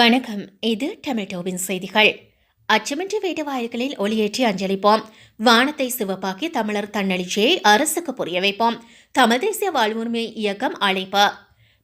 வணக்கம். இது டொமேட்டோவின் செய்திகள். அச்சமின்றி வீட்டு வாயில்களில் ஒளியேற்றி அஞ்சலிப்போம். வானத்தை சிவப்பாக்கி தமிழர் தன்னெழுச்சியை அரசுக்கு புரிய வைப்போம். தமிழ் தேசிய வாழ்வுரிமை இயக்கம் அழைப்பு.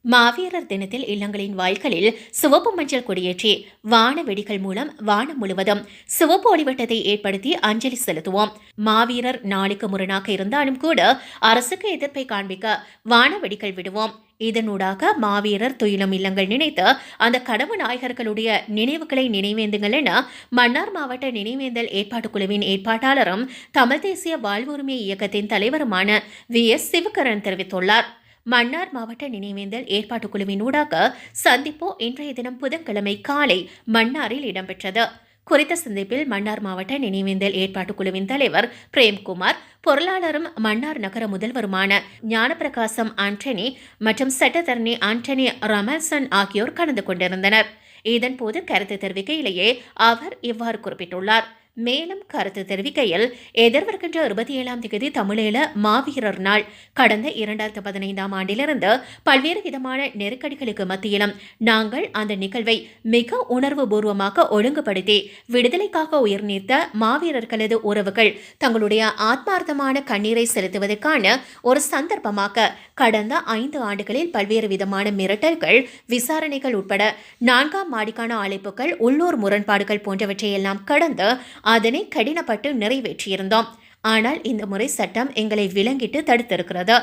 மாவீரர் தினத்தில் இல்லங்களின் வாய்களில் சிவப்பு மஞ்சள் கொடியேற்றி வான வெடிகள் மூலம் வானம் முழுவதும் சிவப்பு ஒளிவட்டத்தை ஏற்படுத்தி அஞ்சலி செலுத்துவோம். மாவீரர் நாளுக்கு முரணாக இருந்தாலும் கூட அரசுக்கு எதிர்ப்பை காண்பிக்க வான வெடிகள் விடுவோம். இதனூடாக மாவீரர் துயிலும் இல்லங்கள் நினைத்து அந்த கடவு நாயகர்களுடைய நினைவுகளை நினைவேந்துங்கள் என மன்னார் மாவட்ட நினைவேந்தல் ஏற்பாட்டு குழுவின் ஏற்பாட்டாளரும் தமிழ் தேசிய வாழ்வுரிமை இயக்கத்தின் தலைவருமான வி. எஸ். சிவகரன் தெரிவித்துள்ளார். மன்னார் மாவட்ட நினைவேந்தல் ஏற்பாட்டு குழுவின் ஊடாக சந்திப்பு இன்றைய தினம் புதன்கிழமை காலை மன்னாரில் இடம்பெற்றது. குறித்த சந்திப்பில் மன்னார் மாவட்ட நினைவேந்தல் ஏற்பாட்டு குழுவின் தலைவர் பிரேம்குமார் பொருளாளரும் மன்னார் நகர முதல்வருமான ஞானப்பிரகாசம் ஆண்டனி மற்றும் சட்டத்தரணி ஆண்டனி ரமல்சன் ஆகியோர் கலந்து கொண்டிருந்தனர். இதன்போது கருத்து தெரிவிக்கையிலேயே அவர் இவ்வாறு குறிப்பிட்டுள்ளார். மேலும் கருத்து தெரிவிக்கையில் எதிர்வருகின்ற இருபத்தி ஏழாம் தேதி தமிழீழ மாவீரர் நாள். கடந்த இரண்டாயிரத்து பதினைந்தாம் ஆண்டிலிருந்து பல்வேறு விதமான நெருக்கடிகளுக்கு மத்தியிலும் நாங்கள் அந்த நிகழ்வை மிக உணர்வு பூர்வமாக ஒழுங்குபடுத்தி விடுதலைக்காக உயிர் நீத்த மாவீரர்களது உறவுகள் தங்களுடைய ஆத்மார்த்தமான கண்ணீரை செலுத்துவதற்கான ஒரு சந்தர்ப்பமாக கடந்த ஐந்து ஆண்டுகளில் பல்வேறு விதமான மிரட்டல்கள் விசாரணைகள் உட்பட நான்காம் மாடிக்கான அழைப்புகள் உள்ளூர் முரண்பாடுகள் போன்றவற்றையெல்லாம் கடந்து அதனை கடினப்பட்டு நிறைவேற்றியிருந்தோம். ஆனால் இந்த முறை சட்டம் எங்களை விலங்கிட்டு தடுத்திருக்கிறது.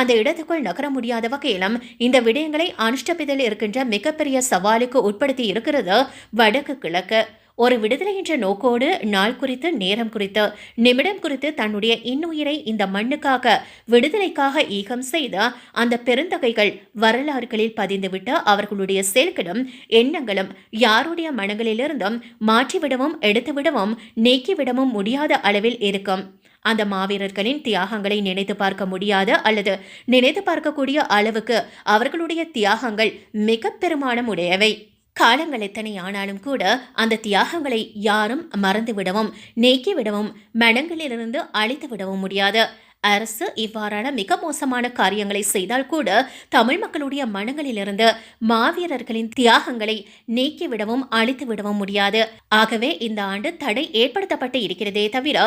அந்த இடத்துக்குள் நகர முடியாத வகையிலும் இந்த விடயங்களை அனுஷ்டபிதல் இருக்கின்ற மிகப்பெரிய சவாலுக்கு உட்படுத்தி இருக்கிறது வடக்கு கிழக்கு. ஒரு விடுதலை என்ற நோக்கோடு நாள் குறித்து நேரம் குறித்து நிமிடம் குறித்து தன்னுடைய இன்னுயிரை இந்த மண்ணுக்காக விடுதலைக்காக ஈகம் செய்த அந்த பெருந்தகைகள் வரலாறுகளில் பதிந்துவிட்டு அவர்களுடைய செயல்களும் எண்ணங்களும் யாருடைய மனங்களிலிருந்தும் மாற்றிவிடவும் எடுத்துவிடவும் நீக்கிவிடவும் முடியாத அளவில் இருக்கும். அந்த மாவீரர்களின் தியாகங்களை நினைத்து பார்க்க முடியாத அல்லது நினைத்து பார்க்கக்கூடிய அளவுக்கு அவர்களுடைய தியாகங்கள் மிக பெருமானம் உடையவை காலங்கள் எத்தனை ஆனாலும் கூட அந்த தியாகங்களை யாரும் மறந்துவிடவும் நீக்கிவிடவும் மனங்களிலிருந்து அழித்துவிடவும் முடியாது. அரசு இவ்வாறான மிக மோசமான காரியங்களை செய்தால் கூட தமிழ் மக்களுடைய மனங்களிலிருந்து மாவீரர்களின் தியாகங்களை நீக்கிவிடவும் அழித்துவிடவும் முடியாது. ஆகவே இந்த ஆண்டு தடை ஏற்படுத்தப்பட்டு இருக்கிறதே தவிர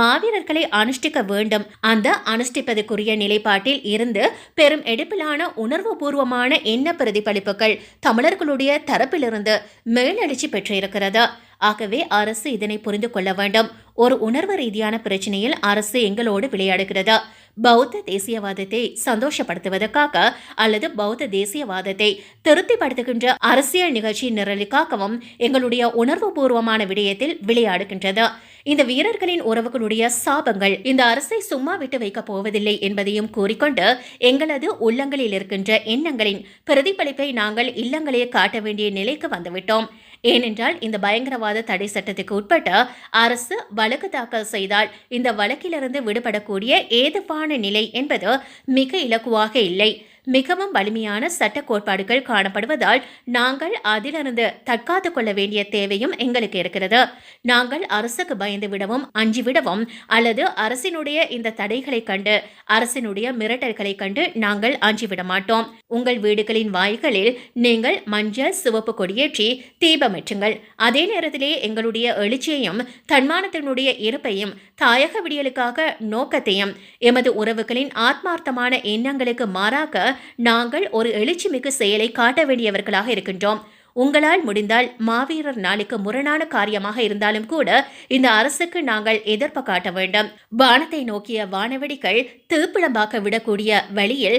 மாவீரர்களை அனுஷ்டிக்க வேண்டும். அந்த அனுஷ்டிப்பதற்குரிய நிலைப்பாட்டில் இருந்து பெரும் எடுப்பிலான உணர்வு பூர்வமான எண்ண பிரதிபலிப்புகள் தமிழர்களுடைய தரப்பிலிருந்து மேலெழுச்சி பெற்றிருக்கிறது. ஆகவே அரசு இதனை புரிந்து கொள்ள வேண்டும். ஒரு உணர்வு ரீதியான பிரச்சனையில் அரசு எங்களோடு விளையாடுகிறது? பௌத்த தேசியவாதத்தை சந்தோஷப்படுத்துவதற்காக அல்லது பௌத்த தேசியவாதத்தை திருப்திப்படுத்துகின்ற அரசியல் நிகழ்ச்சி நிரலுக்காகவும் எங்களுடைய உணர்வுபூர்வமான விடயத்தில் விளையாடுகின்றது? இந்த வீரர்களின் உறவுகளுடைய சாபங்கள் இந்த அரசை சும்மா விட்டு வைக்கப் போவதில்லை என்பதையும் கூறிக்கொண்டு எங்களது உள்ளங்களில் இருக்கின்ற எண்ணங்களின் பிரதிபலிப்பை நாங்கள் இல்லங்களே காட்ட வேண்டிய நிலைக்கு வந்துவிட்டோம். ஏனென்றால் இந்த பயங்கரவாத தடை சட்டத்துக்கு உட்பட்ட அரசு வழக்கு தாக்கல் செய்தால் இந்த வழக்கிலிருந்து விடுபடக்கூடிய ஏதுவான நிலை என்பது மிக இலக்குவாக இல்லை. மிகவும் வலிமையான சட்ட கோட்பாடுகள் காணப்படுவதால் நாங்கள் அதிலிருந்து தற்காத்துக் கொள்ள வேண்டிய தேவையும் எங்களுக்கு இருக்கிறது. நாங்கள் அரசுக்கு பயந்து விடவும் அஞ்சிவிடவும் அல்லது அரசினுடைய இந்த தடைகளை கண்டு அரசினுடைய மிரட்டல்களை கண்டு நாங்கள் அஞ்சிவிட மாட்டோம். உங்கள் வீடுகளின் வாய்களில் நீங்கள் மஞ்சள் சிவப்பு கொடியேற்றி தீபமற்றுங்கள் அதே நேரத்திலே எங்களுடைய எழுச்சியையும் தன்மானத்தினுடைய இருப்பையும் தாயக விடியலுக்காக நோக்கத்தையும் எமது உறவுகளின் ஆத்மார்த்தமான எண்ணங்களுக்கு மாறாக நாங்கள் ஒரு எழுச்சிமிகு செயலை காட்ட வேண்டியவர்களாக இருக்கின்றோம். உங்களால் முடிந்தால் மாவீரர் நாளுக்கு முரணான காரியமாக இருந்தாலும் கூட இந்த அரசுக்கு நாங்கள் எதிர்ப்பு காட்ட வேண்டும். வானத்தை நோக்கிய வானவெடிகள் தீப்பிழம்பாக்க விடக்கூடிய வழியில்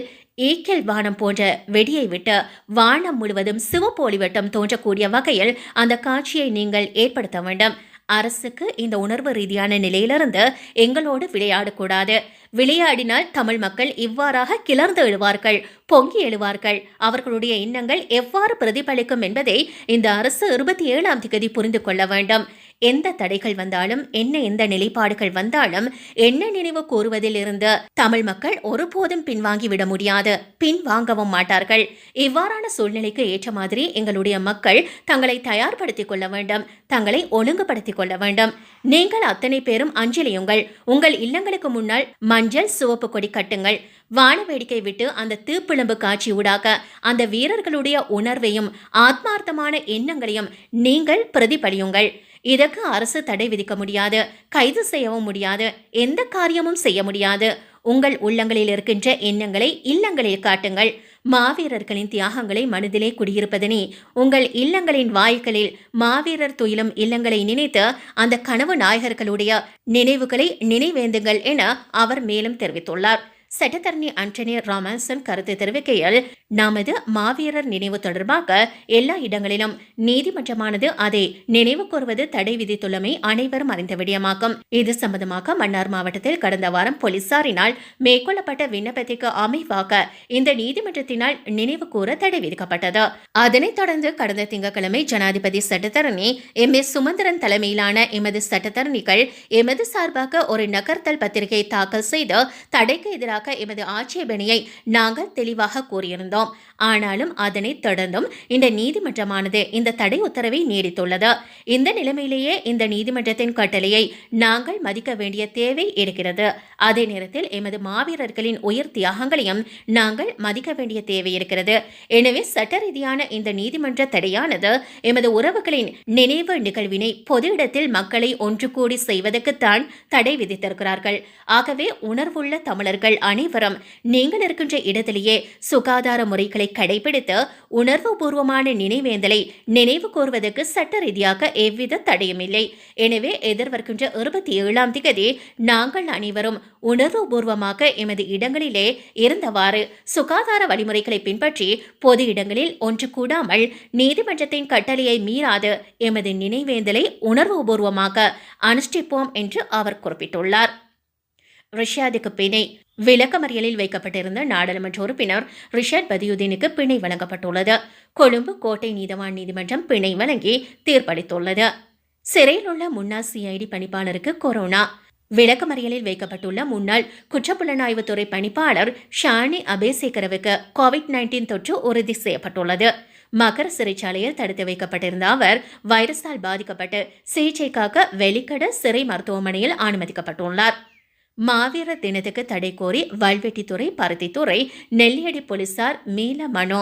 ஏக்கல் வானம் போன்ற வெடியை விட்டு வானம் முழுவதும் சிவப்பொலிவட்டம் தோன்றக்கூடிய வகையில் அந்த காட்சியை நீங்கள் ஏற்படுத்த வேண்டும். அரசுக்கு இந்த உணர்வு ரீதியான நிலையிலிருந்து எங்களோடு விளையாடக்கூடாது. விளையாடினால் தமிழ் மக்கள் இவ்வாறாக கிளர்ந்து எழுவார்கள் பொங்கி எழுவார்கள். அவர்களுடைய எண்ணங்கள் எவ்வாறு பிரதிபலிக்கும் என்பதை இந்த அரசு இருபத்தி ஏழாம் திகதி புரிந்து கொள்ள வேண்டும். எந்த தடைகள் வந்தாலும் என்ன எந்த நிலைப்பாடுகள் வந்தாலும் என்ன நினைவு கூறுவதில் இருந்து தமிழ் மக்கள் ஒருபோதும் பின்வாங்கி விட முடியாது. பின்வாங்கவும் மாட்டார்கள். இவ்வாறான சூழ்நிலைக்கு ஏற்ற மாதிரி எங்களுடைய மக்கள் தங்களை தயார்படுத்திக் கொள்ள வேண்டும். தங்களை ஒழுங்குபடுத்திக் கொள்ள வேண்டும். நீங்கள் அத்தனை பேரும் அஞ்சலியுங்கள். உங்கள் இல்லங்களுக்கு முன்னால் மஞ்சள் சிவப்பு கொடி கட்டுங்கள். வான வேடிக்கை விட்டு அந்த தீப்பிழம்பு காட்சி ஊடாக அந்த வீரர்களுடைய உணர்வையும் ஆத்மார்த்தமான எண்ணங்களையும் நீங்கள் பிரதிபலியுங்கள். இதற்கு அரசு தடை விதிக்க முடியாது கைது செய்யவும் முடியாது எந்த காரியமும் செய்ய முடியாது. உங்கள் உள்ளங்களில் இருக்கின்ற எண்ணங்களை இல்லங்களில் காட்டுங்கள். மாவீரர்களின் தியாகங்களை மனதிலே குடியிருப்பதனே உங்கள் இல்லங்களின் வாய்களில் மாவீரர் துயிலும் இல்லங்களை நினைத்து அந்த கனவு நாயகர்களுடைய நினைவுகளை நினைவேந்துங்கள் என அவர் மேலும் தெரிவித்துள்ளார். சட்டத்தரணி ஆண்டனி ராமன்சன் கருத்து தெரிவிக்கையில் நமது மாவீரர் நினைவு தொடர்பாக எல்லா இடங்களிலும் நீதிமன்றமானது அதை நினைவு கூறுவது தடை விதித்துள்ளமை அனைவரும் அறிந்த விடயமாகும். இது சம்பந்தமாக மன்னார் மாவட்டத்தில் கடந்த வாரம் போலீசாரினால் மேற்கொள்ளப்பட்ட விண்ணப்பத்திற்கு அமைவாக இந்த நீதிமன்றத்தினால் நினைவு கூற தடை விதிக்கப்பட்டது. அதனைத் தொடர்ந்து கடந்த திங்கட்கிழமை ஜனாதிபதி சட்டத்தரணி எம். எஸ். சுமந்திரன் தலைமையிலான எமது சட்டத்தரணிகள் எமது சார்பாக ஒரு நகர்த்தல் பத்திரிகை தாக்கல் செய்து தடைக்கு எதிராக எமது ஆட்சேபனையை நாங்கள் தெளிவாக கூறியிருந்தோம். ஆனாலும் அதனை தொடர்ந்தும் இந்த நீதிமன்றமானது இந்த தடை உத்தரவை நீடித்துள்ளது. இந்த நிலைமையிலேயே இந்த நீதிமன்றத்தின் கட்டளையை நாங்கள் மதிக்க வேண்டிய தேவை இருக்கிறது. அதே நேரத்தில் எமது மாவீரர்களின் உயிர் தியாகங்களையும் நாங்கள் மதிக்க வேண்டிய தேவை இருக்கிறது. எனவே சட்ட ரீதியான இந்த நீதிமன்ற தடையானது எமது உறவுகளின் நினைவு நிகழ்வினை பொது இடத்தில் மக்களை ஒன்று கூடி செய்வதற்குத்தான் தடை விதித்திருக்கிறார்கள். ஆகவே உணர்வுள்ள தமிழர்கள் அனைவரும் நீங்கள் இருக்கின்ற இடத்திலேயே சுகாதார முறைகளை கடைபிடித்து உணர்வுபூர்வமான நினைவேந்தலை நினைவு கோருவதற்கு சட்ட ரீதியாக எவ்வித தடையும் இல்லை. எனவே எதிர்வருகின்ற இருபத்தி ஏழாம் திகதி நாங்கள் அனைவரும் உணர்வுபூர்வமாக எமது இடங்களிலே இருந்தவாறு சுகாதார வழிமுறைகளை பின்பற்றி பொது இடங்களில் ஒன்று கூடாமல் நீதிமன்றத்தின் கட்டளையை மீறாது எமது நினைவேந்தலை உணர்வுபூர்வமாக அனுஷ்டிப்போம் என்று அவர் குறிப்பிட்டுள்ளார். ரஷ்யாதிக்கு பிணை விளக்கமறியலில் வைக்கப்பட்டிருந்த நாடாளுமன்ற உறுப்பினர் ரிஷாட் பதியுதீனுக்கு பிணை வழங்கப்பட்டுள்ளது. கொழும்பு கோட்டை நீதவான் நீதிமன்றம் பிணை வழங்கி தீர்ப்பளித்துள்ளது. சிறையில் உள்ள முன்னாள் சிஐடி பணிப்பாளருக்கு கொரோனா. விளக்கமறியலில் வைக்கப்பட்டுள்ள முன்னாள் குற்றப்புலனாய்வுத்துறை பணிப்பாளர் ஷானி அபேசேகரவுக்கு கோவிட் நைன்டீன் தொற்று உறுதி செய்யப்பட்டுள்ளது. மகர சிறைச்சாலையில் தடுத்து வைக்கப்பட்டிருந்த அவர் வைரஸால் பாதிக்கப்பட்டு சிகிச்சைக்காக வெளிக்கட சிறை மருத்துவமனையில் அனுமதிக்கப்பட்டுள்ளார். மாவீர தினத்துக்கு தடை கோரி வல்வெட்டித்துறை பருத்தித்துறை நெல்லியடி போலீசார் மீள மனு.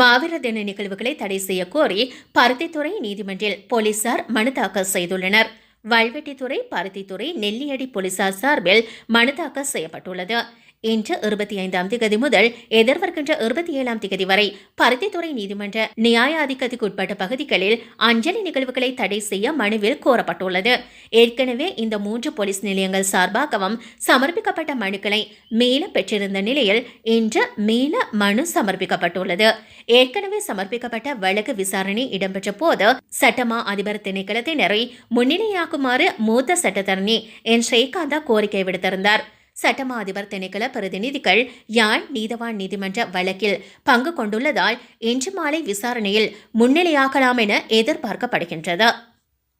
மாவீர தின நிகழ்வுகளை தடை செய்ய கோரி பருத்தித்துறை நீதிமன்றில் போலீசார் மனு தாக்கல் செய்துள்ளனர். வல்வெட்டித்துறை பருத்தித்துறை நெல்லியடி போலீசார் சார்பில் மனு தாக்கல் செய்யப்பட்டுள்ளது. இன்று இருபத்தி ஐந்தாம் திகதி முதல் எதிர்வருகின்ற இருபத்தி ஏழாம் திகதி வரை பருத்தித்துறை நீதிமன்ற நியாயாதிக்கத்துக்குட்பட்ட பகுதிகளில் அஞ்சலி நிகழ்வுகளை தடை செய்ய மனுவில் கோரப்பட்டுள்ளது. ஏற்கனவே இந்த மூன்று போலீஸ் நிலையங்கள் சார்பாகவும் சமர்ப்பிக்கப்பட்ட மனுக்களை மீள பெற்றிருந்த நிலையில் இன்று மீள மனு சமர்ப்பிக்கப்பட்டுள்ளது. ஏற்கனவே சமர்ப்பிக்கப்பட்ட வழக்கு விசாரணை இடம்பெற்ற போது சட்டமா அதிபர் திணைக்களத்தினரை முன்னிலையாக்குமாறு மூத்த சட்டத்தரணி என் ஸ்ரீகாந்தா கோரிக்கை விடுத்திருந்தார். சட்டமா அதிபர் திணைக்கள பிரதிநிதிகள் யாழ் நீதவான் நீதிமன்ற வழக்கில் பங்கு கொண்டுள்ளதால் இன்று மாலை விசாரணையில் முன்னிலையாகலாம் என எதிர்பார்க்கப்படுகின்றது.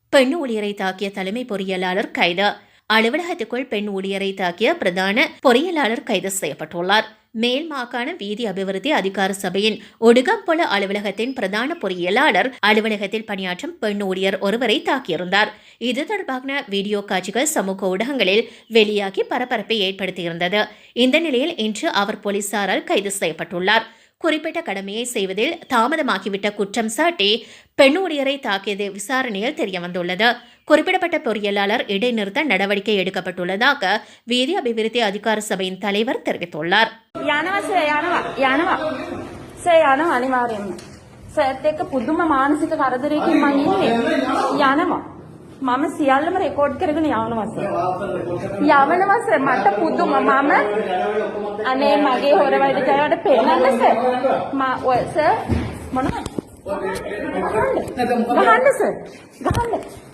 பெண் ஊழியரை தாக்கிய தலைமை பொறியியலாளர் கைது. அலுவலகத்துக்குள் பெண் ஊழியரை தாக்கிய பிரதான பொறியியலாளர் கைது செய்யப்பட்டுள்ளார். மேல் மாகாண வீதி அபிவிருத்தி அதிகார சபையின் ஒடுகம்பொல அலுவலகத்தின் பிரதான பொறியியலாளர் அலுவலகத்தில் பணியாற்றும் பெண் ஊழியர் ஒருவரை தாக்கியிருந்தார். இது தொடர்பான வீடியோ காட்சிகள் சமூக ஊடகங்களில் வெளியாகி பரபரப்பை ஏற்படுத்தியிருந்தது. இந்த நிலையில் இன்று அவர் போலீசாரால் கைது செய்யப்பட்டுள்ளார். குறிப்பிட்ட கடமையை செய்வதில் தாமதமாகிவிட்ட குற்றம் சாட்டி பெண் ஊழியரை தாக்கியது விசாரணையில் தெரியவந்துள்ளது. குறிப்பிடப்பட்ட பொறியியலாளர் இடைநிறுத்த நடவடிக்கை எடுக்கப்பட்டுள்ளதாக வீதி அபிவிருத்தி அதிகார சபையின் தலைவர் தெரிவித்துள்ளார் යනවා සර් යනවා යනවා සර් යනවා අනිවාර්යෙන්ම සර්ත් එක්ක පුදුම මානසික කරදරයකින් මං ඉන්නේ යනවා මම සියල්ලම රෙකෝඩ් කරගෙන යවනවා සර් යවනවා සර් මට පුදුම මම අනේ මගේ හොර වැඩ කරවට පෙන්නන්න සර් මා ඔය සර් මොනවද ගහන්න සර් ගහන්න ගහන්න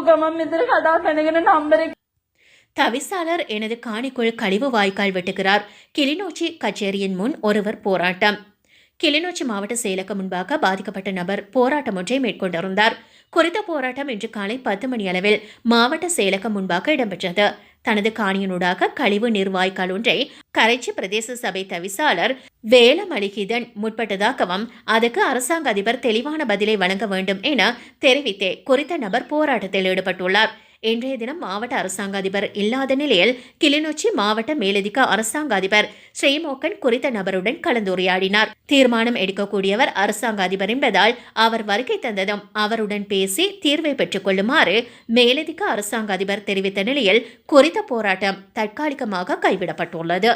ආපු ගමන් මෙතන කතා කරගෙන නම්බර එක தவிசாளர் எனது காணிக்குள் கழிவு வாய்க்கால் வெட்டுகிறார் கிளிநொச்சி கச்சேரியின் முன் ஒருவர் போராட்டம் கிளிநொச்சி மாவட்ட செயலகம் முன்பாக பாதிக்கப்பட்ட நபர் போராட்டம் ஒன்றை மேற்கொண்டிருந்தார் குறித்த போராட்டம் இன்று காலை பத்து மணி அளவில் மாவட்ட செயலகம் முன்பாக இடம்பெற்றது தனது காணியினூடாக கழிவு நிர்வாகிகள் ஒன்றை கரைச்சி பிரதேச சபை தவிசாளர் வேலமளிகிதன் முற்பட்டதாகவும் அதுக்கு அரசாங்க அதிபர் தெளிவான பதிலை வழங்க வேண்டும் என தெரிவித்தே குறித்த நபர் போராட்டத்தில் ஈடுபட்டுள்ளார். இன்றைய தினம் மாவட்ட அரசாங்க அதிபர் இல்லாத நிலையில் கிளிநொச்சி மாவட்ட மேலதிக அரசாங்க அதிபர் ஸ்ரீமோகன் குறித்த நபருடன் கலந்துரையாடினார். தீர்மானம் எடுக்கக்கூடியவர் அரசாங்க அதிபர் என்பதால் அவர் வருகை தந்ததும் அவருடன் பேசி தீர்வை பெற்றுக் கொள்ளுமாறு மேலதிக அரசாங்க அதிபர் தெரிவித்த நிலையில் குறித்த போராட்டம் தற்காலிகமாக கைவிடப்பட்டுள்ளது.